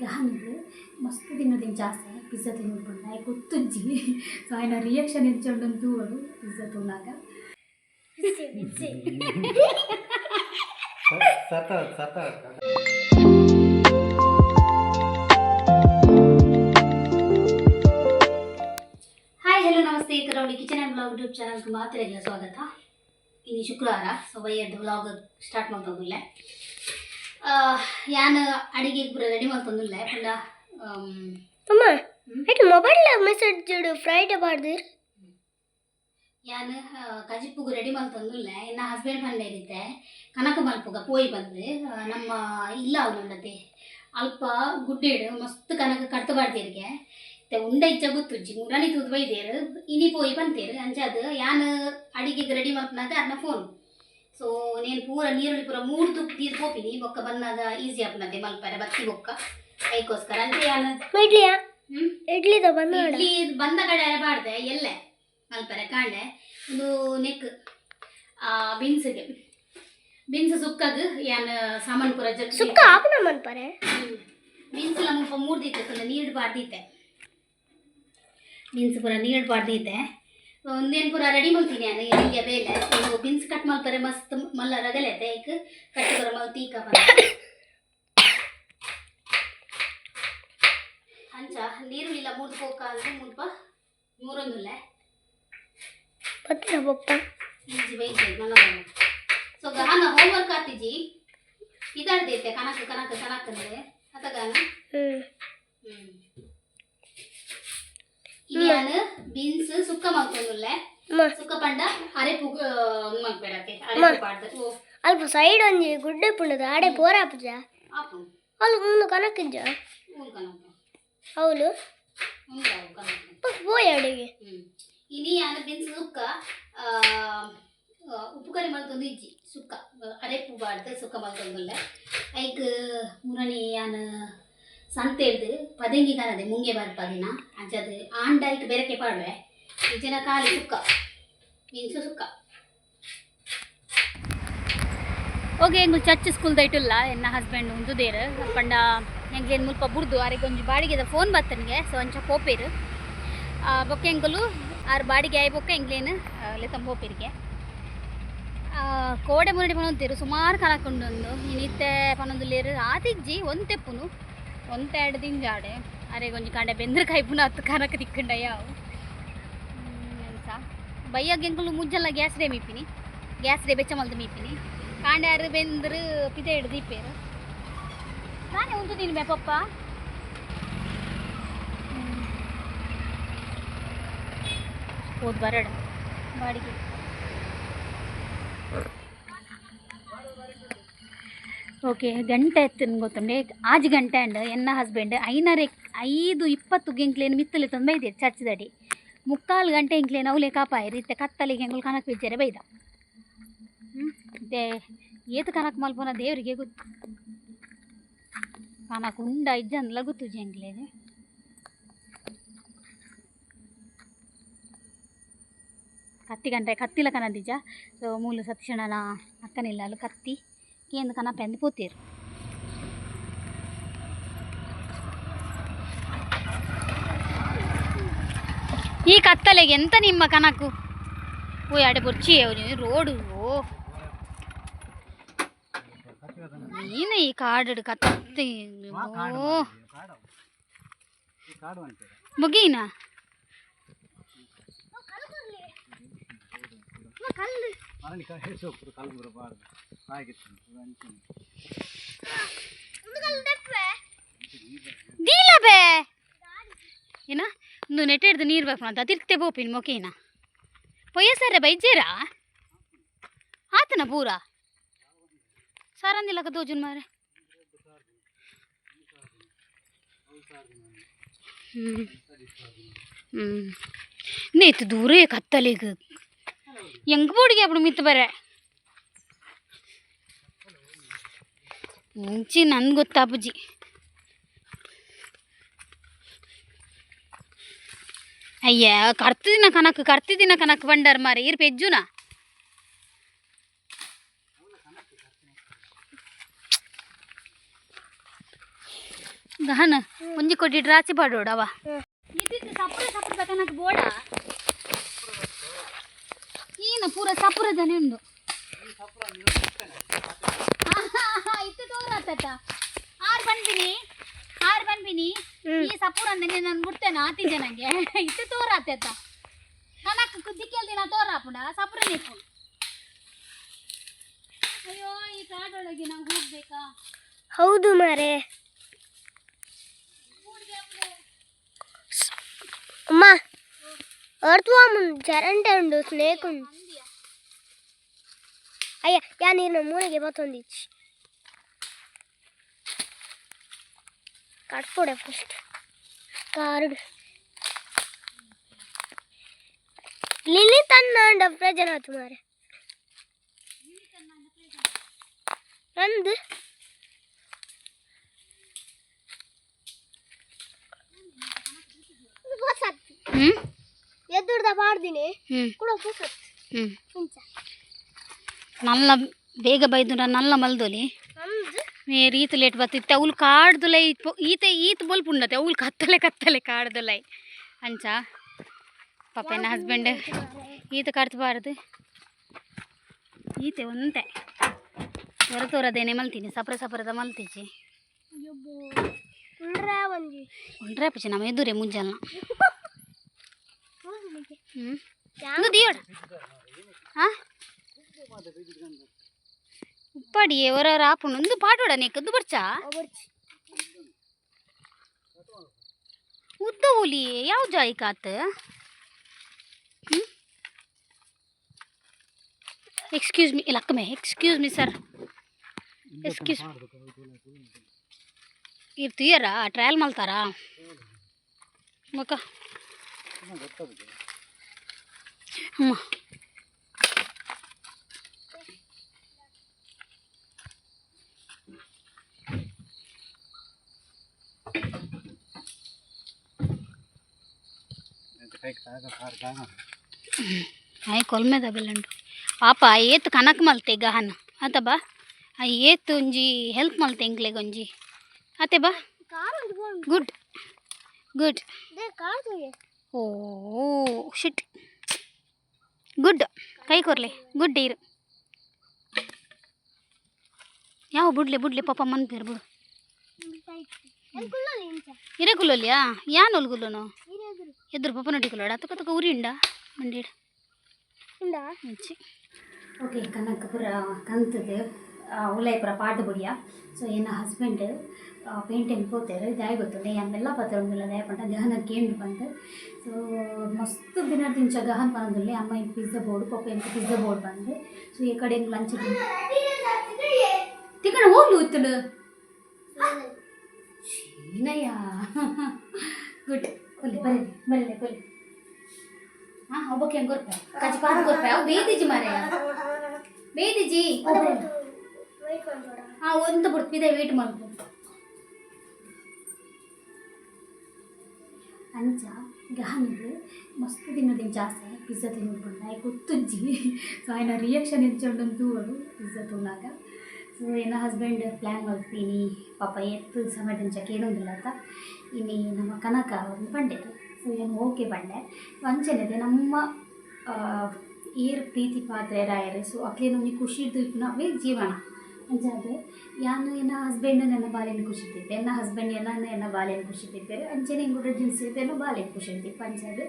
गहन मस्त तीन जास्त पिज्जा तीन कुत्ती आय रियान पिज्जा तो हाई हेलो नमस्ते किचन ब्लॉग यूट्यूब चानल स्वागत शुक्रवार सो वैद्ध ब्लॉग स्टार्ट ಯಾನ್ ಅಡಿಗೆಗೆ ಪೂರ ರೆಡಿ ಮಾಡ್ತಂದಿಲ್ಲ ಪಂಡ ಅಮ್ಮ ಆಯ್ತು ಮೊಬೈಲ್ ಮೆಸೇಜ್ ಜೋಡು ಫ್ರೈಡೆ ಮಾಡ್ದಿರ್ ಯಾನ್ ಕಜಿಪ್ಪುಗು ರೆಡಿ ಮಾಡ್ತಂದಿಲ್ಲ ಇನ್ನು ಹಸ್ಬೆಂಡ್ ಬಂದ ಇರುತ್ತೆ ಕನಕ ಮಲ್ಪುಗ ಪೋಯಿ ಬಂದು ಆ, ನಮ್ಮ ಇಲ್ಲ ಅವನುಂಡತೆ ಅಲ್ಪ ಗುಡ್ಡೇಡು ಮಸ್ತ್ ಕನಕ ಕಡ್ತು ಬಾಡ್ತೀರಿಗೆ ಮತ್ತೆ ಉಂಡ ಇಚ್ಚ ಗೊತ್ತುಜ್ಜಿ ಮುರಾಣಿ ತೂದು ಬೈದೇರು ಇನಿ ಪೋಯಿ ಬಂತೇರು ಅಂಚಾದ ಯಾನ್ ಅಡಿಗೆಗೆ ರೆಡಿ ಮಾಡ್ಕೊಂಡಾಗ ಅನ್ನ ಫೋನ್ ಸೊ ನೀನು ಪೂರ ನೀರುಳ್ಳಿ ಪೂರ ಮೂರು ತುಪ್ಪ ತೀರು ಹೋಪಿನಿ ಬೊಕ್ಕ ಬಂದಾಗ ಈಸಿ ಆಪ್ನತೆ ಮಲ್ಪರೆ ಬತ್ತಿ ಬೊಕ್ಕ. ಅದಕ್ಕೋಸ್ಕರ ಯಾನ್ ಇಡ್ಲಿಯಾ? ಇಡ್ಲಿ ಇಡ್ಲಿ ಬಂದ ಕಡೆ ಬಾಡ್ದೆ ಎಲ್ಲೆ ಮಲ್ಪರೆ ಕಾಂಡೆ ಒಂದು ನೆಕ್ ಬೀನ್ಸ್ಗೆ. ಬಿನ್ಸ್ ಸುಕ್ಕದು ಯಾನ್ ಸಾಮಾನು ಪೂರ ಜಗ್ ಸುಕ್ಕ ಆಪನ ಮನ್ಪರೆ ಬೀನ್ಸ್ ಮುಲ್ಪ ಮೂರು ದಿತ್ತೆ ನೀರು ಬಾಡ್ದಿತ್ತೆ ಬೀನ್ಸ್ ಪೂರ ನೀರು ಬಾಡ್ದಿತ್ತೆ ಒಂದೇನು ಪೂರ ರೆಡಿ ಮಾಡ್ತೀನಿ ಅದು ಎಲ್ಲಿಗೆ ಬೇಲೆ. ನೀವು ಬೀನ್ಸ್ ಕಟ್ ಮಾಡ್ತಾರೆ ಮಸ್ತ್ ಮಲ್ಲ ರಗಲೆ ಈಗ. ಕಟ್ಟಿ ಬರ ಮಲ್ತಿ ತೀಕ ಬರ ಅಂಚ ಇಲ್ಲ ಮೂರು ಪೋಕ ಅಂದ್ರೆ ಮುಲ್ಪ ಮೂರೊಂದುಲ್ಲ. ಈಜಿ ಸೊ ಗಹನ ಹೋಮ್ವರ್ಕ್ ಆತಿಜಿ ಇದಾಡ್ದೈತೆ ಕನಕ ಕನಕ ಕನಕ ಅಂದ್ರೆ. ಅತಗಾನ ಹ್ಮ್. ಹ್ಮ್. ಇದು ബീൻസ് ಅರೆಪು ಮಾಡ್ಬೇಡತ್ತೆ ಅರೆಪು ಪಾಡ್ದು ಓ ಅಲ್ಪ ಸೈಡ್ ಒಂಜಿ ಗುಡ್ಡೆ ಪುಂಡದ ಆಡೆ ಪೋರ ಪೂಜ ಆಪು ಅಲ್ಲಿ ಮುಂದೆ ಕನಕಿಂಜ ಅವಳು போய் ಅಡಿಗೆ ಇನಿ ಯಾನ ಬೀನ್ಸ್ ಸುಕ್ಕ ಉಪ್ಪು ಕರಿ ಮಲ್ತೊಂದು ಇಜ್ಜಿ ಸುಕ್ಕ ಅರೆಪು ಬಾಡ್ದು ಸುಕ್ಕ ಮಲ್ತೊಂದುಲ್ಲ ಐಕ್ ಮುರಣಿ ಯಾನ ಪದಂಗಿ ಕಾನದೆ ಮುಂಗೆ ಬರ್ಪದಿನ ಅಂಚದು ಆಂಡ ಐಕ್ ಬೆರಕೆ ಪಾಡ್ವೆ ಇಜ್ಜಿನ ಕಾಲು ಸುಕ್ಕ ಮೀನ್ಸು ಸುಕ್ಕ. ಓಕೆ ಎಂಗು ಚರ್ಚ್ ಸ್ಕೂಲ್ ದೈಟುಲ್ಲ ಎನ್ನ ಹಸ್ಬೆಂಡ್ ಒಂದು ದೇರು ಪಂಡ ಏನು ಮುಲ್ಪ ಬುಡ್ದು ಅರೆಗೆ ಒಂಜಿ ಬಾಡಿಗೆದ ಫೋನ್ ಬರ್ತನಿಗೆ ಸೊ ಅಂಚ ಪೋಪೇರು ಬೊಕ್ಕ ಹೆಂಗಲು, ಆರು ಬಾಡಿಗೆ ಆಯ್ ಬೊಕ್ಕ ಎಂಗ್ಲೇನು ಲೆತ್ತಂ ಹೋಪೇರಿಗೆ. ಕೋಡೆ ಮುರಡಿ ಪಣೊಂತೀರು ಸುಮಾರು ಕಲಕೊಂಡೊಂದು ಇನ್ನಿತ್ತೆ ಪಣೊಂದುಲ್ಲೇರು ಆತಿಜ್ಜಿ ಒಂತೆಪ್ಪುನು. ಒಂತೆ ದಿನ ಜಾಡೆ. ಅರೆ, ಒಂಜಿ ಕಾಂಡೆ ಬೆಂದ್ರ ಕೈಪುನ ಹತ್ತು ಕನಕ ತಿಕ್ಕಂಡ ಎಂತ? ಬೈಯಾಗ ಎಂಕುಲು ಮುಜ್ಜಲ್ಲ ಗ್ಯಾಸ್ ರೇ ಮೀಪಿನಿ. ಗ್ಯಾಸ್ ರೇ ಬೆಚ್ಚ ಮಲ್ದು ಮೀಪಿನಿ. ಕಾಂಡೆ ಆರು ಬೆಂದ್ರ ಪಿದೆ ಹಿಡ್ದು ದೀಪೇರು. ನಾನೇ ಉಂಟು ತಿನ್ಬೆ ಪಪ್ಪ. ಹೋದ್ ಬರಡ. ಬಾಡಿಗೆ. ಓಕೆ ಗಂಟೆ ಎತ್ತಿನ ಗೊತ್ತುಂಡೆ ಆಜು ಗಂಟೆ ಅಂಡ್ ಎನ್ನ ಹಸ್ಬೆಂಡ್ ಐನರೆ ಐದು ಇಪ್ಪತ್ತು ಗೆಂಕ್ಲೇನು ಮಿತ್ತಲೆ ತಂದು ಬೈದಿರಿ ಚರ್ಚದಡಿ ಮುಕ್ಕಾಲು ಗಂಟೆ ಇಂಕ್ಲೇನು ಅವಲೇ ಕಾಪಾಯಿರಿ ಇತ್ತೆ ಕತ್ತಲಿಗೆ ಎಂಗಳು ಕನಕ ಬಿಜ್ಜರೆ ಬೈದ ಹ್ಞೂ ಮತ್ತೆ ಏತು ಕನಕ ಮಲ್ಪನ ದೇವರಿಗೆ ಗೊತ್ತು ಕನಕ ಉಂಡ ಇಜ್ಜಂದ್ಲ ಗೊತ್ತು ಜಂಗ್ಲೇನೆ ಕತ್ತಿ ಗಂಟೆ ಕತ್ತಿಲ ಕನದಿಜ ಸೊ ಮೂಲು ಸತ್ಯಣನ ಅಕ್ಕನಿಲ್ಲ ಅಲ್ಲಿ ಕತ್ತಿ ಕೇಂದ್ರ ಕನ ಪೆಂದು ಪೋತೀರು ಈ ಕತ್ತಲೆಗೆ ಎಂತ ನಿಮ್ಮ ಕನಕು ಓ ಅಡೆ ಬೊಚ್ಚಿ ಅವನು ರೋಡು ಓ ನೀನ ಈ ಕಾಡು ಕತ್ತಿ ಓ ಕಾಡು ಅಂತೀರ ಮುಗೀನಾ ಮರಳಿ ಕಾಯಿ ಸೊಪ್ಪು ಕಲಬುರ ಬಾರ್ದು ಆಗಿತ್ತು ಅಂತೀನಿ ದೀಲ ಬೇ ಏನ ಒಂದು ನೆಟ್ಟೆ ಹಿಡ್ದು ನೀರು ಬೇಕು ಅಂತ ತಿರ್ಗ್ತೆ ಬೋಪಿನ ಮೊಕೇನ ಪೊಯ್ಯ ಸರ ಬೈಜೇರ ಆತನ ಪೂರ ಸಾರಂದಿಲ್ಲ ದೋಜುನ್ ಮಾರೆ ಹ್ಞೂ ಹ್ಞೂ ನೇತು ದೂರ ಕತ್ತಲಿಗೆ ಹೆಂಗೆ ಬೂಡಿಗೆ ಅಪ್ಪ ಮಿತ್ ಬರೆ ಮುಂಚೆ ನನ್ಗೆ ಗೊತ್ತಾ ಅಪ್ಪಾಜಿ ಅಯ್ಯ ಕರ್ತಿದಿನ ಕನಕ ಕರ್ತಿದಿನ ಕನಕ ಬಂಡಾರ ಮಾರಿ ಇರ್ ಪೆಜ್ಜುನ ಗಹನ ಮುಂಜಿ ಕೊಟ್ಟಿಟ್ರಾಚಿ ಪಾಡೋಡವ ಸಪ್ರ ಸಪ್ರ ಕನಕ ಬೋಡ ಈನ ಪೂರ ಸಪುರದನೆ ಉಂಡು ಇತ್ತು ತೋರಾತ ಆರು ಬಂದಿನಿ ಆರು ಬಂದಿನಿ ಹ್ಮ್. ಈ ಸಪುರ ಅಂದ್ರೆ ನಾನು ಬಿಡ್ತೇನೆ ಆತಿ ಜನಗೆ ಇತ್ತು ತೋರಾತ ನನಕ್ಕೆ ಕುದ್ದಿಕ್ಕೆ ದಿನ ತೋರಾಪುಂಡ ಸಪುರ ನಿಪ್ಪು ಅಯ್ಯೋ ಈ ಕಾಡೊಳಗೆ ನಾವು ಹೋಗ್ಬೇಕಾ? ಹೌದು ಮಾರೆ. ಅಮ್ಮ ಅರ್ಥವಾಮನ್ ಜರಂಟೆ ಉಂಡು ಸ್ನೇಕ್ ಉಂಡು ಅಯ್ಯ ಯಾ ನೀನು ಮೂನೆಗೆ ಬತ್ತೊಂದಿಚ್ಚಿ ಕಟ್ಕೊಡೆ ಫಸ್ಟ್ ಕಾರ್ಡ್ ಲಿಲಿ ತನ್ನ ಪ್ರಜನ ಆತು ಮಾರೆ ನಂದು ಎದ್ದುಡ್ದ ಮಾಡ್ದಿನಿ ಕೂಡ ಪುಸತ್ ಹ್ಞೂ ನಲ್ಲ ಬೇಗ ಬೈದು ನಲ್ಲ ಮಲ್ದೊಲಿ. ಮೇ ರೀತ ಲೇಟ್ ಬತ್ತಿತ್ತೆ ಅವ್ಲು ಕಾಡ್ದುಲೈ ಈತ ಈತ ಬಲ್ಪ್ ಉಂಡತೆ. ಅವ್ಲು ಕತ್ತಲೆ ಕತ್ತಲೆ ಕಾಡ್ದುಲೈ ಅಂಚ ಪಾಪ ನನ್ನ ಹಸ್ಬೆಂಡ್ ಈತ ಕಾಡ್ತಬಾರದು ಈತೆ ಒಂತೆ ಹೊರ ತೋರದೇನೆ ಮಲ್ತೀನಿ. ಸಪ್ರ ಸಪ್ರದ ಮಲ್ತಿಚ್ಚಿ ಉಂಡ್ರೆ ಪಚ್ಚಿ ನಮ್ಮ ಎದುರೇ ಮುಂಜಾನ ಹ್ಞೂ ಹಾಂ ಉಪ್ಪಾಡಿ ಹೊರ ಆಪುಂಡು ಒಂದು ಪಾಟೋಡ ನೀಕದ್ದು ಬರ್ಚಾ ಉದ್ದ ಹುಲಿ ಯಾವ ಜಾಯಿ ಕಾತ್ ಎಕ್ಸ್ಕ್ಯೂಸ್ ಮಿ ಇಲ್ಲ ಅಕ್ಕಮೆ excuse me sir excuse ಇರ್ತು ಇಯರ trial ಮಾಡ್ತಾರಾ ಮಕ್ಕ ಅಮ್ಮ ಕೈಗೆ ಸಾಗ ಕಾರ್ ಕಾಣ ಆಯ್ ಕೊಲ್ಮೆದ ಬೆಲ್ಲಂಡು ಪಾಪ ಏತ್ ಕನಕ್ ಮಲ್ತೆ ಗಹನ. ಆತ ಬಾ. ಆ ಏತ್ ಒಂಜಿ ಹೆಲ್ಪ್ ಮಲ್ತೆ ಎಂಕ್ಲೆಗ್ ಒಂಜಿ. ಆತೆ ಬಾ. Good good oh shit good ಕೈ ಕೊರ್ಲೆ. ಗುಡ್ ಇರು ಯಾವ ಬುಡ್ಲೆ ಬುಡ್ಲೆ ಪಾಪ ಮನ್ ಬಿಡು. ಇರೇ ಗುಲ್ಲೋಲಿಯಾ ಯಾನ್ ಒಲ್ಗುಲ್ಲೋನು? ಇರೆದುರು ಎದುರು ಪಾಪ ನಟಿ ಕುಲ್ಲೋಡ. ತಕ ತಕ ಇಂಡ. ಮುಂಚೆ. ಓಕೆ ಕನಕಪುರ ಕಂತದು ಉಲಾಯ್ಪುರ ಪಾಡು ಬುಡಿಯ ಸೊ ಎನ್ನ ಹಸ್ಬೆಂಡ್ ಪೇಂಟಿಂಗ್ ಪೋತೇರು ದಾಯ್ ಗೊತ್ತುಂಡೆ ಎಂಬೆಲ್ಲ ಪತ್ರ ಒಂದಿಲ್ಲ ದಾಯ ಪಂಡ ಗಹನ ಕೇಂದ್ರ ಬಂದು ಸೊ ಮಸ್ತ್ ದಿನ ತಿಂಚ ಗಹನ್ ಬಂದಿಲ್ಲ ಅಮ್ಮ ಇಂಕ ಪಿಜ್ಜಾ ಬೋರ್ಡ್ ಪಪ್ಪ ಇಂಕ ಪಿಜ್ಜಾ ಬೋರ್ಡ್ ಬಂದು. ಸೊ ಈ ಕಡೆ ಹಿಂಗೆ ಲಂಚ್ ತಿಕ್ಕಣ ಹೋಗ್ಲು ಉತ್ತಲು ಶೀನಯ್ಯ ಗುಡ್ ಕೊಲ್ಲಿ ಬರಲಿ ಬರಲಿ ಕೊಲ್ಲಿ ಹಾ ಒಬ್ಬಕ್ಕೆ ಹೆಂಗ್ ಕೊರ್ಪ ಕಚ್ಚಿ ಪಾತ್ ಕೊರ್ಪ ಅವು ಬೇಯ್ದಿಜಿ ಮಾರೆ ಬೇಯ್ದಿಜಿ ಹಾ ಒಂದು ಬಿಡ್ತಿದೆ ವೇಟ್ ಮಾಡ್ಬೋದು ಅಂಚ ಗಾನಿಗೆ ಮಸ್ತ್ ತಿನ್ನೋದಿನ ಜಾಸ್ತಿ ಪಿಜ್ಜಾ ತಿನ್ನೋದು ಬಂದ ಗೊತ್ತುಜ್ಜಿ ಸೊ ಆಯ್ನ ರಿಯಾಕ್ಷನ್ ಹೆಚ್ಚೊಂಡು ತೂವಳು ಪಿಜ್ಜಾ ತೂಲಾಗ ಏನ ಹಸ್ಬೆಂಡ್ ಪ್ಲ್ಯಾನ್ ಮಾಡ್ತೀನಿ. ಪಾಪ ಎತ್ತು ಸಮಯದಿಂದ ಕೇಳೋದಿಲ್ಲ ಅಂತ. ಇನ್ನು ನಮ್ಮ ಕನಕ ಒಂದು ಬಂಡೆ. ಸೊ ಏನು ಓಕೆ ಬಂಡೆ. ಇದೆ ನಮ್ಮ ಏರ್ ಪ್ರೀತಿ ಪಾತ್ರೆ ರಾಯರು ಸೊ ಅಕ್ಲೇನೊಂದು ಖುಷಿ ಇದ್ದು ನಾವೇ ಜೀವನ. ಅಂಜಾದೆ ಯಾನು ಎನ್ನ ಹಸ್ಬೆಂಡ್ ನನ್ನ ಬಾಲ್ಯನ ಖುಷಿ ಇದ್ದಿದ್ದೆ ಎನ್ನ ಹಸ್ಬೆಂಡ್ ಎಲ್ಲ ಎನ್ನ ಬಾಲ್ಯನ ಖುಷಿ ತಿದ್ದೆ ಅಂಚನೆ ಕೂಡ ಜಿನ್ಸ್ ಇದ್ದೇನು ಬಾಲ್ಯನ ಖುಷಿ ಇದ್ದೀವಿ ಪಂಚಾದ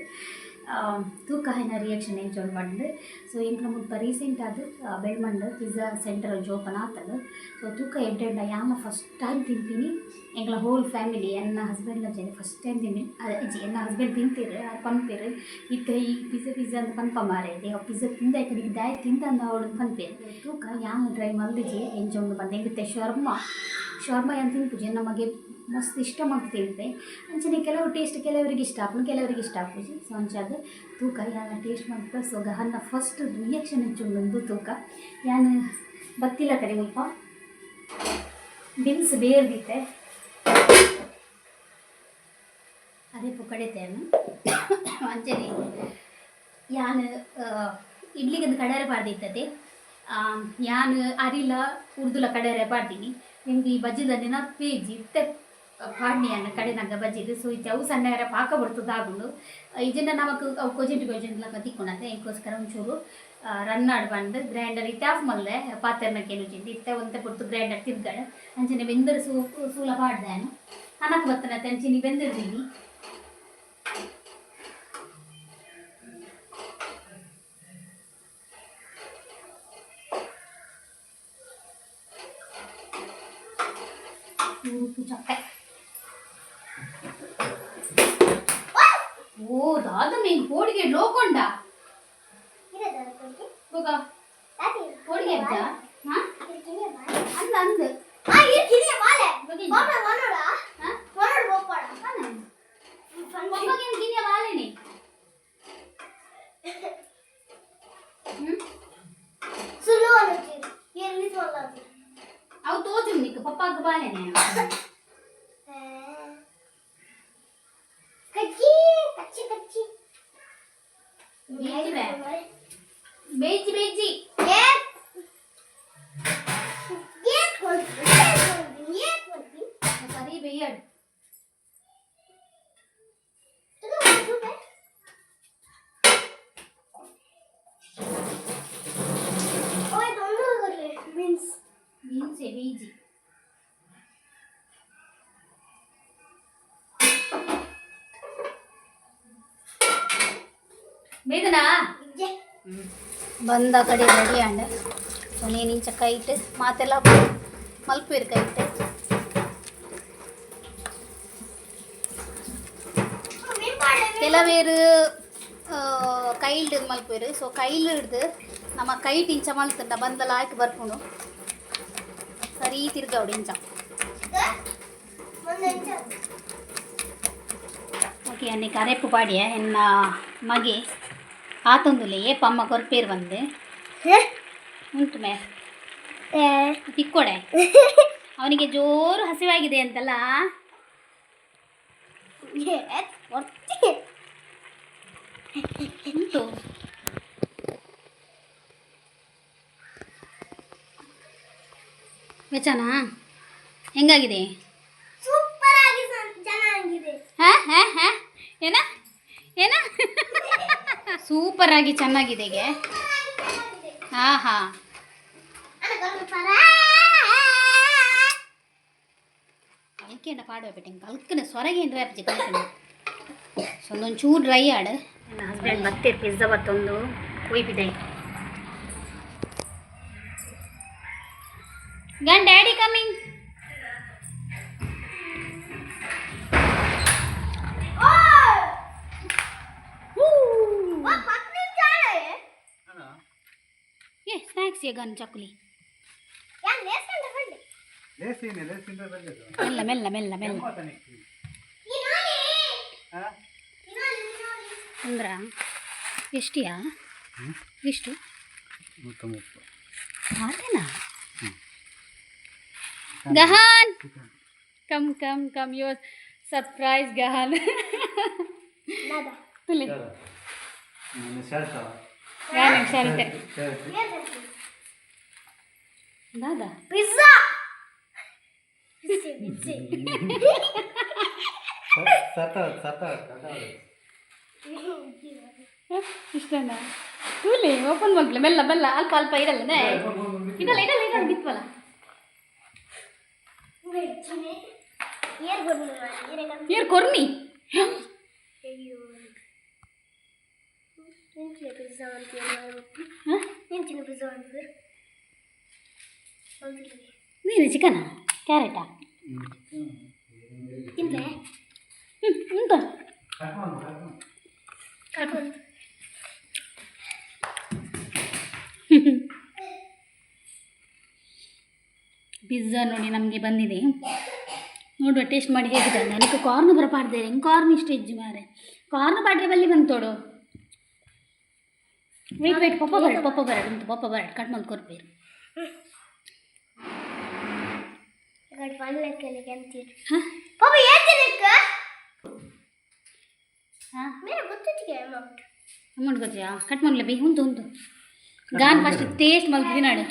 ತೂಕ ಏನ ರಿಯಾಕ್ಷನ್ ಎಂಜಾಯ್ ಮಾಡಿದೆ ಸೊ ಇಂಕ ಮುಲ್ಪ ರೀಸೆಂಟ್ ಅದು ಬೆಳ್ಮಂಡ್ ಪಿಜ್ಜಾ ಸೆಂಟರ್ ಓಪನ್ ಆತದ. ಸೊ ತೂಕ ಎಡ್ಡೆಡ್ಡ ಯಾಮ ಫಸ್ಟ್ ಟೈಮ್ ತಿಂತೀನಿ. ಎಂಗ್ಲ ಹೋಲ್ ಫ್ಯಾಮಿಲಿ ಎನ್ನ ಹಸ್ಬೆಂಡ್ಲ ಜೊತೆ ಫಸ್ಟ್ ಟೈಮ್ ತಿಂತೀನಿ. ಅಜ್ಜಿ ಎನ್ನ ಹಸ್ಬೆಂಡ್ ತಿಂತೀರಿ, ಅವ್ರು ಪಂಪೀರಿ ಇತ್ತ ಈ ಪಿಜ್ಜಾ ಪಿಜ್ಜಾ ಅಂತ ಪಂಪ ಮಾರೇ. ಅವ್ರು ಪಿಜ್ಜಾ ತಿಂದ ಕಡೆಗೆ ದಾಯ ತಿಂತಂದ ಅವಳು ಪನ್ಪೇರು ತೂಕ ಯಾಮ ಡ್ರೈ ಮಲ್ದಿಜಿ ಎಂಜೊಂದು ಬಂದೆ. ಎಂಗಿತ್ತೆ ಶರ್ಮ. ಶರ್ಮ ಏನು ತಿನ್ಪುಜಿ ನಮಗೆ ಮಸ್ತ್ ಇಷ್ಟ ಮಾಡಿ ತಿಂತೆ. ಅಂಚನೆ ಕೆಲವು ಟೇಸ್ಟ್ ಕೆಲವರಿಗೆ ಇಷ್ಟ ಆಗ್ತದೆ ಕೆಲವರಿಗೆ ಇಷ್ಟ ಆಪುಜಿ ಸೊ ಅಂಚಾದ ತೂಕ, ಯಾನ ಟೇಸ್ಟ್ ಮಾಡ್ತಾ ಸೊ ಗಹನ್ನ ಫಸ್ಟ್ ರಿಯಾಕ್ಷನ್ ಹೆಚ್ಚುಂಡು ತೂಕ. ಯಾನು ಬತ್ತಿಲ್ಲ ಕಡೆ ಮುಲ್ಪ. ಬಿನ್ಸ್ ಬೇರ್ದಿತ್ತೆ. ಅದೇ ಪುಕಡೆತೇನು ಅಂಚನೆ ಯಾನ್ ಇಡ್ಲಿಗೊಂದು ಕಡಾರೆ ಪಾಡ್ದಿತ್ತತೆ. ಯಾನ್ ಅರಿಲ ಉರ್ದುಲ ಕಡಾರೆ ಪಾಡ್ತೀನಿ. ನಿಮ್ಗೆ ಈ ಬಜ್ಜಿದಲ್ಲಿ ನಾ ಪೇಜಿ ತೆಪ್ ಕಡೆ ನಗ ಬಜ್ಜಿದು ಸೊ ಈ ಅವು ಸಣ್ಣಗರ ಪಾಕ ಬರ್ತದೆ ಆಗುಂಡು ಇದನ್ನ ನಮಕ್ ಅವು ಕೊಜಿಂಟ್ ಕೊಜೆಂಟ್ಲಕ ತಿಕ್ಕೊಂಡಂತೆ ಇದಕ್ಕೋಸ್ಕರ ಒಂಚೂರು ರನ್ ಬಂದು ಗ್ರೈಂಡರ್ ಇತ್ತೆ ಆಫ್ ಮಲ್ಲೆ ಪಾತ್ರೆನಕ್ಕೆ ಏನು ಇತ್ತೆ ಒಂತೆ ಪುರ್ತು ಗ್ರೈಂಡರ್ ತಿದ್ದಾಳೆ ಅಂಚಿನ ಬೆಂದರು ಸೂ, ಸೂಲ ಪಾಡ್ದಾನು ಅನಕ್ ಬತ್ತನ ತಂಚಿನಿ ಉಪ್ಪು ಚಪ್ಪೆ ಓ ದಾದ ನೀನು ಹೋಳಿಗೆ ಲೋಕೊಂಡ ಹೋಗ ಹೋಳಿಗೆ ಅಜ್ಜ ಹಾ ಅಂದ ಅಂದ ಬಗ್ಗೆ ಹಾ? ಅನ್ನ. ಒಬ್ಬಗೇನ್ ಗಿನ್ಯ ಬಾಲೆನಿ ಹ್ಮ್ ಅವು ತೋಜು ನಿಕ್ಕು ಪಪ್ಪಾಗ ಬಾಲೆನೆ ಬೇಜಿ ಬೇಜಿ ಸರಿ ಬೇಯಡ್ ಮೀನ್ಸ್ ಬೀನ್ಸೆ ಬೇಜಿ ಬೇದನಾ ಬಂದ ಕಡೆ ರೆಡಿ ಅಂಡ ಸೊ ನೀನು ಇಂಚ ಕೈಟ್ ಮಾತೆಲ್ಲ ಮಲ್ಪಿರ್ ಕೈಟ್ ಕೆಲವೇರು ಕೈಲ್ಡ್ ಮಲ್ಪೇರು ಸೊ ಕೈಲ್ ಹಿಡ್ದು ನಮ್ಮ ಕೈಟ್ ಇಂಚ ಮಲ್ತಂಡ ಬಂದಲ್ಲ ಹಾಕಿ ಬರ್ಕೊಂಡು ಸರಿ ತಿರ್ಗವಡಿ ಇಂಚ ಓಕೆ ಅನ್ನಿ ಕರೆಪ್ಪು ಪಾಡಿಯ ಎನ್ನ ಮಗೆ ಆತೊಂದುಲೆ ಏಪಮ್ಮ ಕೊರ್ಪೇರು ಬಂದೆ. ಉಂಟು ಮೇ. ತಿಕ್ಕೊಡೆ. ಅವನಿಗೆ ಜೋರು ಹಸಿವಾಗಿದೆ ಅಂತಲ್ಲ? ಉಂಟು. ವೆಚ್ಚನಾ ಹೆಂಗಾಗಿದೆ ಸೂಪರ್ ಆಗಿ ಚೆನ್ನಾಗಿದೆ ಹಾ ಹಾ ಹಾ ಏನ ಏನ ಸೂಪರ್ ಆಗಿ ಚೆನ್ನಾಗಿದೆ ಗೆ. ಹಾ ಹಾ ಕಲ್ಕೆಂಡ ಪಾಡುವ ಬಿಟ್ಟೆ ಕಲ್ಕನ ಸೊರಗೆ ಏನು ರ್ಯಾಪ್ಜಿ ಕಲ್ಕನ ಸೊ ಒಂದೊಂದು ಚೂರು ಡ್ರೈ ಆಡು ನನ್ನ ಹಸ್ಬೆಂಡ್ ಮತ್ತೆ ಪಿಜ್ಜಾ ಬತ್ತೊಂದು ಒಯ್ಬಿದೆ ಗನ್ ಡ್ಯಾಡಿ ಕಮಿಂಗ್ ಏ ಸ್ನ್ಯಾಕ್ಸ್ ಈಗ ಗನ್ ಚಕ್ಕುಲಿ ಲೇಸಿನೇ ಲೇಸಿಂದ ಬಂದಿದ್ದು ಮೆಲ್ಲ ಮೆಲ್ಲ ಮೆಲ್ಲ ಮೆಲ್ಲ ಎಂಬತ್ತನಿಕ್ಕೆ. ಹಾ? ಅಂದ್ರ ಎಷ್ಟಿಯಾ ಹ್ಮ್. ಎಷ್ಟು ಮುತ್ತು ಮುತ್ತು. ಆತೇನಾ ಹ್ಮ್. Gahan come come come your surprise Gahan ತುಲಿ ಯಾರು? ನಿನ್ನ ಶರ್ಟ? ಗಾನ ಶರ್ಟ್ ಶರ್ಟ್. ದಾದಾ ಪಿಜ್ಜಾ. ಇಷ್ಟನ? ತುಲಿ ಓಪನ್ ಮಾಡ್ಲಿ. ಮೆಲ್ಲ ಬಲ್ಲ ಅಲ್ಪ ಅಲ್ಪ ಇರಲ್ಲ ಇದಲ್ಲ ಇದಲ್ಲ ಬಿತ್ವಲ್ಲ? ಏರ್ ಕೊರ್ನಿ ಹ? ನೀನು ಚಿಕನ ಕ್ಯಾರೆಟಾ ತಿಂತೆ ಹ್ಞೂ ಉಂಟು ಕರ್ಕೊಂಡು, ಕರ್ಕೊಂಡು. ಕರ್ಕೊಂಡು ಪಿಜ್ಜಾ ನೋಡಿ ನಮಗೆ ಬಂದಿದೆ. ನೋಡುವ ಟೇಸ್ಟ್ ಮಾಡಿ ಹೇಗಿದೆ ನನಗೆ ಕಾರ್ನ್ ಬರಬಾರ್ದೆ. ಹೆಂಗೆ ಕಾರ್ನ್ ಇಷ್ಟು ಹೆಜ್ಜೆ ಮಾರೆ ಕಾರ್ನ್ ಬಾಡ್ರೆ ಬಲ್ಲಿ ಬಂತೋಡು ವೆಯ್ಟ್ ವೆಯ್ಟ್ ಪಪ್ಪ ಬರಡು ಪಪ್ಪ ಬರಡು ಅಂತ ಪಪ್ಪ ಬರಡು ಕಟ್ ಮಾಡಿ ಕೊರ್ಬೇರು ಅಮೌಂಟ್ ಗೊತ್ತಿಯಾ ಕಟ್ ಮಾಡಲ ಬಿ? ಉಂಟು ಉಂಟು. ಗಾನ್ ಫಸ್ಟ್ ಟೇಸ್ಟ್ ಮಲ್ತಿದ್ದಿ ನಾಡು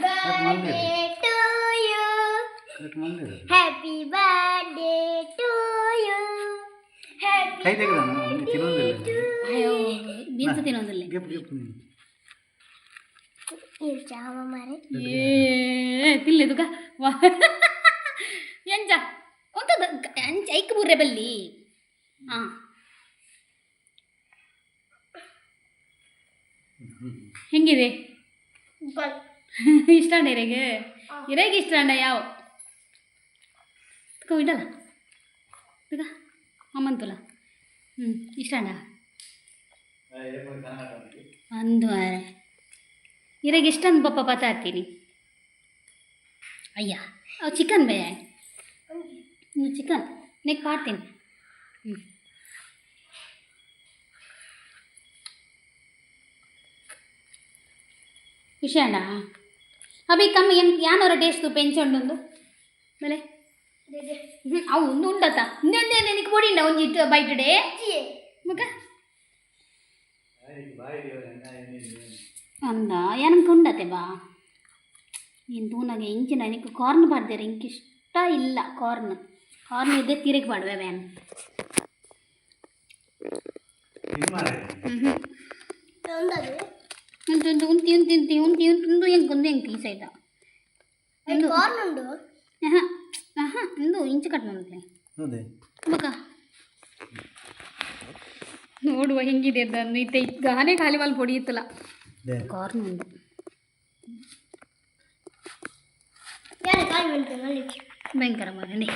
ಕಟ್ ಮಾಡಿದೆ. ಟು ಯು ಕಟ್ ಮಾಡಿದೆ. ಹ್ಯಾಪಿ ಬರ್ಡೇ ಟು ಕೈ ತೆಗೆದ ತಿನ್ನೋದಿಲ್ಲ ಅಯ್ಯೋ ಬೀನ್ಸ್ ತಿನ್ನೋದಿಲ್ಲ ಗಿಫ್ಟ್ ಗಿಫ್ಟ್ ನೀನು ಇದು ಜಾಮ ಮಾರೆ ಏ ತಿಲ್ಲೆದುಗ ಎಂಜ ಒಂತದ ಅಂಚ ಐಕ್ ಬುರ್ರೆ ಬಲ್ಲಿ ಹಾಂ ಹೆಂಗಿದೆ ಇಷ್ಟ ಅಂಡ ಇರೆಗೆ ಇರೆಗೆ ಇಷ್ಟ ಅಂಡ ಯಾವ ತಗೋ ಇಡಲ್ಲ? ತಗ ಅಮ್ಮಂತುಲ ಹ್ಞೂ ಇಷ್ಟ ಅಣ್ಣ? ಒಂದು ವಾರ. ಇರಾಗ ಎಷ್ಟೊಂದು ಪಪ್ಪ ಹಾಕ್ತೀನಿ? ಅಯ್ಯ, ಅವು ಚಿಕನ್ ಬೇ? ಹ್ಞೂ ಚಿಕನ್ ನೆಕ್ ಮಾಡ್ತೀನಿ. ಹ್ಞೂ ವಿಷಯಣ್ಣ ಅಭಿ ಕಮ್ಮಿ ಎಂ ಯಾನವರ ಟೇಸ್ಟು ಪೆಂಚೊಂಡು ಮೇಲೆ ಹ್ಞೂ ಅವು ಉಂಡತ ಇನ್ನೊಂದೇ ನಿನಗೆ ಪೊಡಿಂಡ ಒಂಜಿಟ್ಟು ಬೈಟಡೆ ಡೇ ಅಂದ ಏನಕ್ಕೆ ಉಂಡತೆ ಬಾ ನೀನು ತೂನಾಗೆ ಇಂಚಿನ ನಿನಗೆ ಕಾರ್ನ್ ಬಾಡ್ದೇರಿ ಇಂಗೆ ಇಷ್ಟ ಇಲ್ಲ ಕಾರ್ನ್ ಕಾರ್ನ್ ಇದ್ದೆ ತಿರುಗಿ ಬಾಡ್ವೆ ವ್ಯಾನ್ ಉಂತಿ ಉಂತಿ ಉಂತಿ ಉಂತಿ ಉಂತಿ ಉಂದು ಹೆಂಗೆ ಒಂದು ಹೆಂಗೆ ಪೀಸ್ ಆಯ್ತಾ ಕಾರ್ನ್ ಉಂಡು ಇಂಚು ಕಟ್ ಮಾಡ್ತೆ ಅದೇ ಮಗ ನೋಡುವ ಹೆಂಗಿದೆ ಅದನ್ನು ಇತ್ತೆ ಗಾನೆ ಖಾಲಿ ಮಾಡಿ ಪೊಡಿ ಇತ್ತಲ್ಲ ಅದೇ ಕಾರ್ನ್ ಉಂಟು ಯಾರು ಕಾಲ್ ಮಾಡ್ತಾರೆ ನೋಡಿ ಭಯಂಕರ ಮಾಡಿ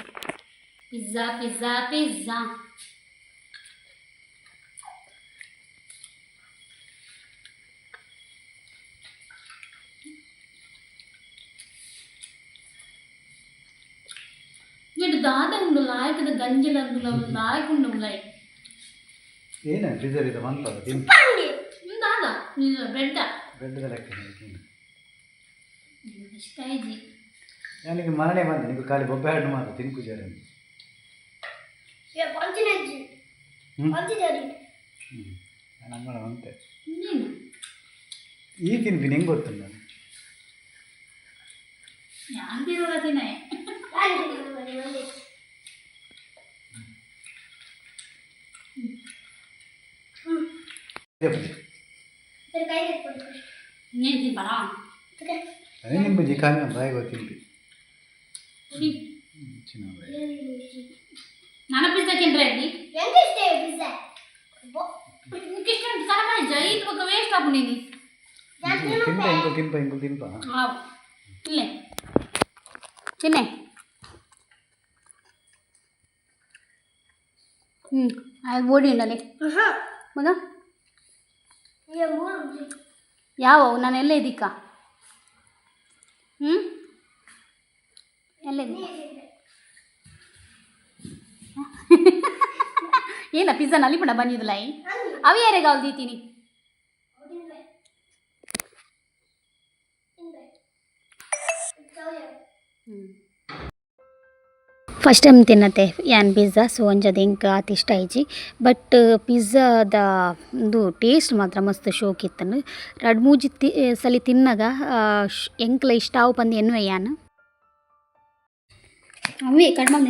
ಪಿಜ್ಜಾ ಪಿಜ್ಜಾ ಪಿಜ್ಜಾ ఇటు దాదండు లాయకద గంజలందులం లాయకుండం లై ಏನ ಡೀಸೆಲ್ ಇದೆ ಮಂತ ಸೂಪರ್ ఉంది దాద నిజ బ్రెడ్ ಬೆಡ್ಡದ ಲೆಕ್ಕ ಮರಣೆ ನನಗೆ ಮರಣೆ ಬಂದ ನೀವು ಖಾಲಿ ಬೊಬ್ಬೆ ಹಣ್ಣು ಮಾತ್ರ ತಿನ್ಕು ಜಾರ ಅಂತೆ ಈ ತಿನ್ಬಿ ನಿಂಗೆ ಗೊತ್ತು ನಾನು ಇದೇ ಬುಜ್ಜಿ ಕೈ ತೆಕ್ಕೊಂಡು ಇನ್ನೇನು ತಿನ್ಬಾರ ಅದೇ ನಿಮ್ಮ ಬುಜ್ಜಿ ಖಾಲಿ ನಮ್ಮ ಬಾಯಿಗೆ ಗೊತ್ತಿಂತಿ ಚಿನ್ನ ನನ್ನ ಪಿಜ್ಜಾ ತಿನ್ರೆ ಅಲ್ಲಿ ఎంత ఇస్తే పిజ్జా నీకు ఇష్టం చాలా ఇది ఒక వేస్ట్ అప్పుడు నేను ತಿನ್ಪ ಹೆಂಗು ತಿನ್ಪ ಹೆಂಗು ತಿನ್ಪ తిన్లే తిన్నే ಓಡಿನಲ್ಲಿ ಹೌದಾ ಯಾವ? ನಾನು ಎಲ್ಲೇ ಇದ್ದೀಕ ಹ್ಞೂ ಎಲ್ಲಿದ್ದೆ ಏನ ಪಿಜ್ಜಾ ನಲ್ಲಿ ಪುಣ ಬಂದಿದ್ಲ ಅವು ಯಾರಿಗೆ ಅವಲ್ದೀತೀನಿ ಹ್ಞೂ ಫಸ್ಟ್ ಟೈಮ್ ತಿನ್ನತ್ತೆ ಯಾನ್ ಪಿಜ್ಜಾ ಸೊ ಅಂಜದು ಹೆಂಗೆ ಆತ ಇಷ್ಟ ಐಜಿ ಬಟ್ ಪಿಜ್ಜಾದ ಇದು ಟೇಸ್ಟ್ ಮಾತ್ರ ಮಸ್ತ್ ಶೋಕಿತ್ತನು ರಡ್ ಮೂಜಿ ತಿ ಸಲಿ ತಿನ್ನಾಗ ಎಂಕ್ಲ ಇಷ್ಟ ಆವು ಪಂದು ಎನ್ನುವೆ ಯಾನ್ ಅವೇ ಕಡಿಮೆ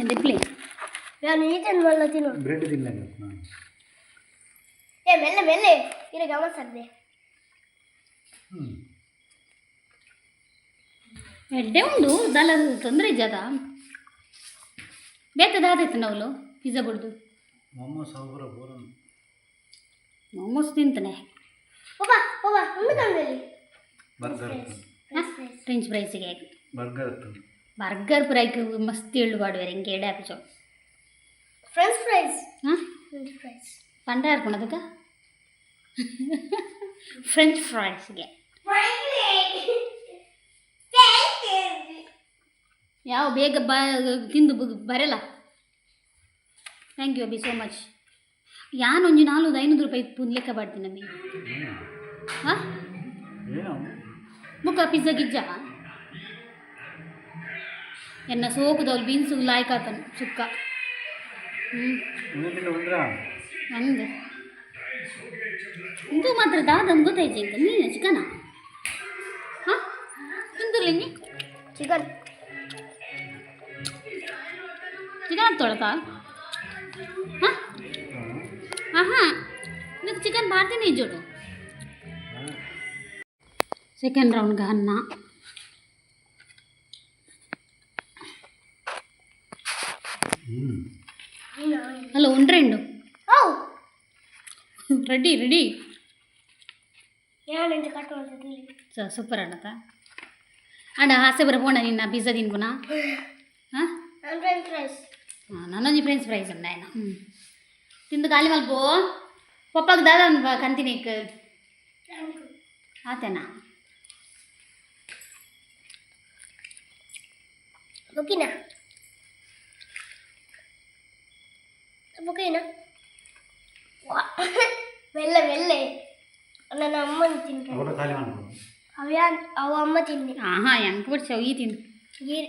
ಎಡ್ಡೆ ಒಂದು ತೊಂದರೆ ಜದ ಬೇತದ ಆದೈತೆ ನಾವು ಪಿಜ್ಜಾ ಬಿಡ್ದು? ಮೊಮ್ಮಸ್ ಅವರ ಬೋರನ್. ಮೊಮ್ಮಸ್ ತಿಂತಾನೆ. ಒಬ್ಬ ಒಬ್ಬ ಒಂದು ಕಂಡಲ್ಲಿ ಬರ್ಗರ್ ಫ್ರೆಂಚ್ ಫ್ರೈಸಿಗೆ ಬರ್ಗರ್ ಬರ್ಗರ್ ಫ್ರೈಗೆ ಮಸ್ತ್ ಹೇಳ್ಬಾಡ್ವೇರು ಹಿಂಗೆ ಎಡೆ ಹಾಕಿಸೋ ಫ್ರೆಂಚ್ ಫ್ರೈಸ್ ಹಾಂ? ಫ್ರೆಂಚ್ ಫ್ರೈಸ್ ಪಂಡ ಹಾಕೊಂಡು ಅದಕ್ಕೆ? ಫ್ರೆಂಚ್ ಫ್ರೈಸ್ಗೆ ಯಾವ ಬೇಗ ಬ ತಿಂದು ಬ- ಬರಲ್ಲ. ಥ್ಯಾಂಕ್ ಯು ಅಬಿ ಸೋ ಮಚ್ ಯಾನು ಒಂದು ನಾಲ್ಕು ಐನೂರು ರೂಪಾಯಿ ಪುನ್ ಲೆಕ್ಕ ಬಾಡ್ತೀನಿ ನಮಗೆ ಹಾಂ? ಏನೋ? ಮುಖ ಪಿಜ್ಜಾ ಗಿಜ್ಜಾ? ಎನ್ನ ಸೋಕುದವ್ಲು ಬೀನ್ಸು ಲಾಯ್ಕಾತನು ಸುಕ್ಕ. ಹ್ಞೂ ಇದು ಮಾತ್ರ ದಾದನ್ ಗೊತ್ತಾಯ್ತು ಅಂತ ನೀನು ಚಿಕನ? ಹಾಂ? ತಿಂದಿರ್ಲಿ ನೀ? చికెన్ ಚಿಕನ್ ತೊಳತಾ ಹಾಂ ಆಹಾ నీకు చికెన్ బాడితే నేను చూడు సెకండ్ రౌండ్గా అన్న హలో ఉండ్రెండు ಓ రెడీ రెడీ ಏನಂತ ಕಟ್ಟುವಂಥದ್ದು ಸೊ ಸೂಪರ್ ಅಣ್ಣತ ಅಣ್ಣ ಆಸೆ ಬರಬೋಣ ನಿನ್ನ ಪಿಜ್ಜಾ ತಿನ್ಕುನ ಹಾಂ నన్ను ఫ్రెండ్స్ ఫ్రైస్ ఉన్నాయి ఆయన తిందు గాలి మలుపు పప్పకు దాదా కంతి నీకు ఆతేనా ఓకేనా ఓకేనా వెళ్ళ వెళ్ళే ನನ್ನ ಅಮ್ಮನ ತಿಂತೀನಿ ಅವ್ಯಾ ಅವ ಅಮ್ಮ ತಿಂದಿ ಹಾಂ ಹಾಂ ಹೆಂಗೆ ಬಿಡ್ಸಿ ಅವು ಈ ತಿಂದು ಏ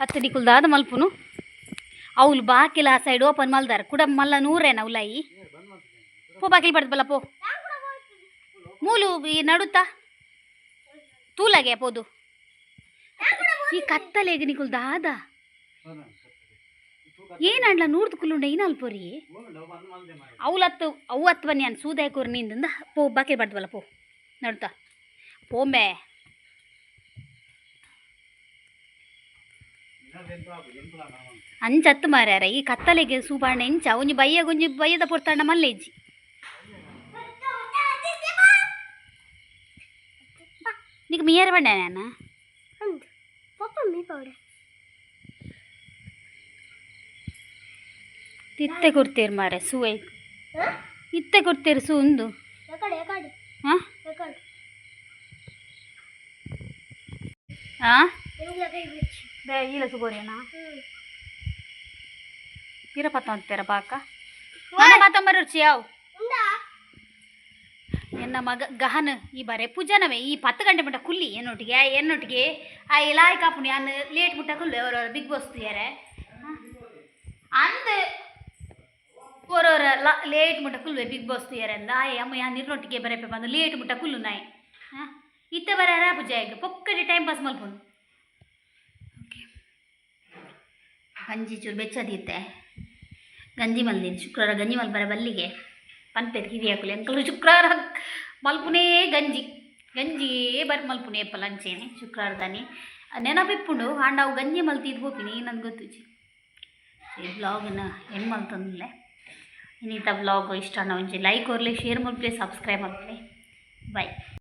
ಹತ್ತು ಡಿಕುಲ್ದಾದ ಮಲ್ಪುನು అవులు ಬಾಕಿಲ ಆ ಸೈಡ್ ಓಪನ್ ಮಲ್ದಾರ ಕುಡ ಮಲ್ಲ ನೂರೇನ ಉಲಾಯಿ ಪೋ ಬಾಕಿಲ್ ಬಡ್ದು ಪೋ. ಮೂಲು ಈ ನಡುತ್ತಾ? ತೂಲಾಗೆ ಪೋದು. ಈ ಕತ್ತಲೆಗೆ ನಿಕುಲ್ ದಾದ? ಏನ್ ಏನಾಡ್ಲ ನೂರ್ದು ಕುಲುಂಡ ಏನಲ್ ಪೋರಿ? ಅವ್ಲತ್ತು ಹತ್ತು ಬನ್ನಿ ಅನ್ ಸೂದಾಯ್ ಕೂರ್ನಿಂದ ಪೋ ಬಾಕಿಲ್ ಬಡ್ದು ಪೋ. ನಡುತ್ತಾ? ಪೋಮೆ ಅಂಚತ್ತು ಮಾರ್ಯಾರ ಈ ಕತ್ತಲೆಗೆ ಸೂಬಾಣ ಎಂಚ ಒಂಜಿ ಬಯ್ಯ ಗುಂಜಿ ಬಯ್ಯದ ಪೊರ್ತಣ್ಣ ಮಲ್ಲೆಜ್ಜಿ నీకు మీ ఎరవండి నాన్న ಅಂದ್ ಪಪ್ಪ ಮೀ ಪೌಡೆ ಇತ್ತೆ ಕೊಡ್ತೀರಿ ಮಾರೆ ಸೂಯ್ ಹಾಂ ಇತ್ತೆ ಕೊಡ್ತೀರಿ ಸೂ ಒಂದು ಯಾಕಡೆ ಯಾಕಡೆ ಹಾಂ ಬೇ ಇಲ್ಲ ಸುಗೋರಿಯಣ್ಣ ಇರ ಪತ್ತೊಂತೀರ ಬಾಕ ನನ್ನ ಮಾತಂಬರ ರುಚಿ ಯಾವು? ಎನ್ನ ಮಗ ಗಹನ್ ಈ ಬಾರೆ ಪೂಜಾನವೇ ಈ ಪತ್ತು ಗಂಟೆ ಮಟ್ಟ ಕುಲ್ಲಿ ಏನೊಟ್ಟಿಗೆ ಏನೊಟ್ಟಿಗೆ ಆ ಇಲಾಯ್ ಕಾಪುನಿ ಅನ್ನ ಲೇಟ್ ಮುಟ್ಟ ಕುಲ್ಲು ಅವರವರ ಬಿಗ್ ಬಾಸ್ ತುಯಾರೆ ಅಂದ ಓರೋರ ಲೇಟ್ ಮುಟ್ಟ ಕುಲ್ವೆ ಬಿಗ್ ಬಾಸ್ ತುಯಾರೆ ಅಂದ. ಆಯ್ ಅಮ್ಮ ಯಾ ನಿರ್ನೊಟ್ಟಿಗೆ ಬರಪೆ ಬಂದು ಲೇಟ್ ಮುಟ್ಟ ಕುಲ್ಲು ನಾಯಿ. ಇತ್ತ ಬರ ಪೂಜೆಗೆ ಪೊಕ್ಕಡೆ ಟೈಮ್ ಪಾಸ್ ಮಲ್ಪುನು ಓಕೆ ಗಂಜಿ ಚೂರು ಬೆಚ್ಚದಿತ್ತೆ. ಗಂಜಿ ಮಲ್ದಿನಿ ಶುಕ್ರವಾರ ಗಂಜಿ ಮಲ್ಪರೆ ಬಲ್ಲಿಗೆ. ಪನ್ಪೆದ್ ಹಿರಿಯಾಕುಲೆ ಅಂಕಲ್ ಶುಕ್ರವಾರ ಮಲ್ಪುನೇ ಗಂಜಿ. ಗಂಜಿ ಬರ್ ಮಲ್ಪುನೇ ಅಪ್ಪ ಲಂಚೇನೆ ಶುಕ್ರವಾರ ತಾನೆ. ನೆನಪಿಪ್ಪುಂಡು ಆಂಡ ಅವು ಗಂಜಿ ಮಲ್ತಿದ್ದು ಹೋಗಿನಿ ನಂಗೆ ಗೊತ್ತುಜಿ ಈ ಬ್ಲಾಗ್ನ ಹೆಣ್ಣು ಮಲ್ತಂದಿಲ್ಲ ಇನ್ನಿತ ಬ್ಲಾಗ್ ಇಷ್ಟ ನಾವು ಲೈಕ್ ಕೊರ್ಲಿ ಶೇರ್ ಮಾಡ್ಲಿ ಸಬ್ಸ್ಕ್ರೈಬ್ ಮಾಡ್ಲಿ ಬಾಯ್